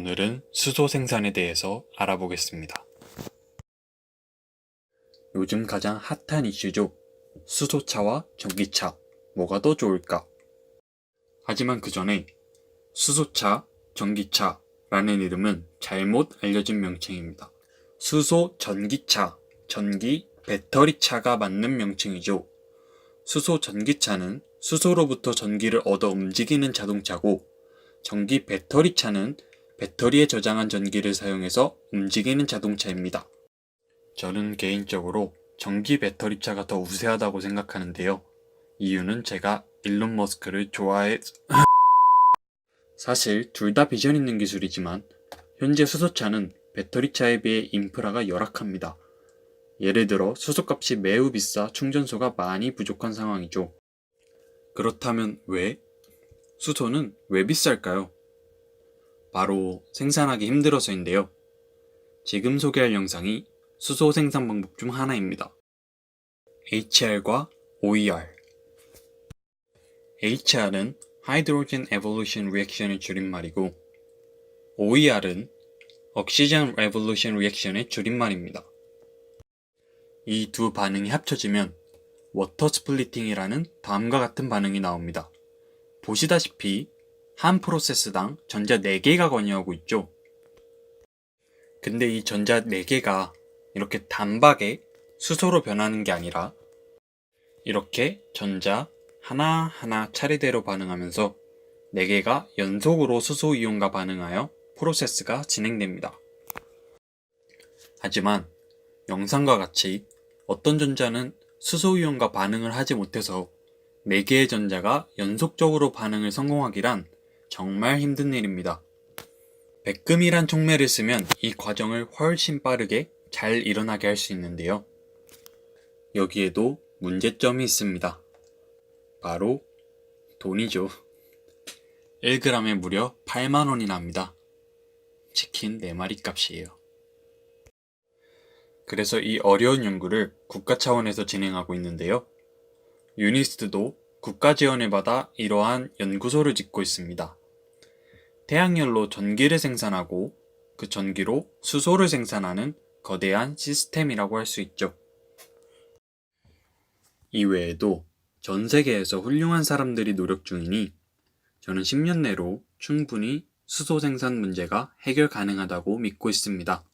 오늘은 수소 생산에 대해서 알아보겠습니다. 요즘 가장 핫한 이슈죠. 수소차와 전기차, 뭐가 더 좋을까? 하지만 그 전에 수소차, 전기차라는 이름은 잘못 알려진 명칭입니다. 수소 전기차, 전기 배터리차가 맞는 명칭이죠. 수소 전기차는 수소로부터 전기를 얻어 움직이는 자동차고, 전기 배터리차는 배터리에 저장한 전기를 사용해서 움직이는 자동차입니다. 저는 개인적으로 전기 배터리차가 더 우세하다고 생각하는데요. 이유는 제가 일론 머스크를 좋아해... 사실 둘 다 비전 있는 기술이지만 현재 수소차는 배터리차에 비해 인프라가 열악합니다. 예를 들어 수소값이 매우 비싸 충전소가 많이 부족한 상황이죠. 그렇다면 왜? 수소는 왜 비쌀까요? 바로 생산하기 힘들어서인데요. 지금 소개할 영상이 수소 생산 방법 중 하나입니다. HR과 OER. HR은 Hydrogen Evolution Reaction의 줄임말이고, OER은 Oxygen Revolution Reaction의 줄임말입니다. 이 두 반응이 합쳐지면 워터 스플리팅이라는 다음과 같은 반응이 나옵니다. 보시다시피 한 프로세스당 전자 4개가 관여하고 있죠. 근데 이 전자 4개가 이렇게 단박에 수소로 변하는 게 아니라 이렇게 전자 하나하나 차례대로 반응하면서 4개가 연속으로 수소 이온과 반응하여 프로세스가 진행됩니다. 하지만 영상과 같이 어떤 전자는 수소 이온과 반응을 하지 못해서 4개의 전자가 연속적으로 반응을 성공하기란 정말 힘든 일입니다. 백금이란 촉매를 쓰면 이 과정을 훨씬 빠르게 잘 일어나게 할 수 있는데요. 여기에도 문제점이 있습니다. 바로 돈이죠. 1g에 무려 8만원이나 합니다. 치킨 4마리 값이에요. 그래서 이 어려운 연구를 국가 차원에서 진행하고 있는데요. 유니스트도 국가 지원을 받아 이러한 연구소를 짓고 있습니다. 태양열로 전기를 생산하고 그 전기로 수소를 생산하는 거대한 시스템이라고 할 수 있죠. 이외에도 전 세계에서 훌륭한 사람들이 노력 중이니 저는 10년 내로 충분히 수소 생산 문제가 해결 가능하다고 믿고 있습니다.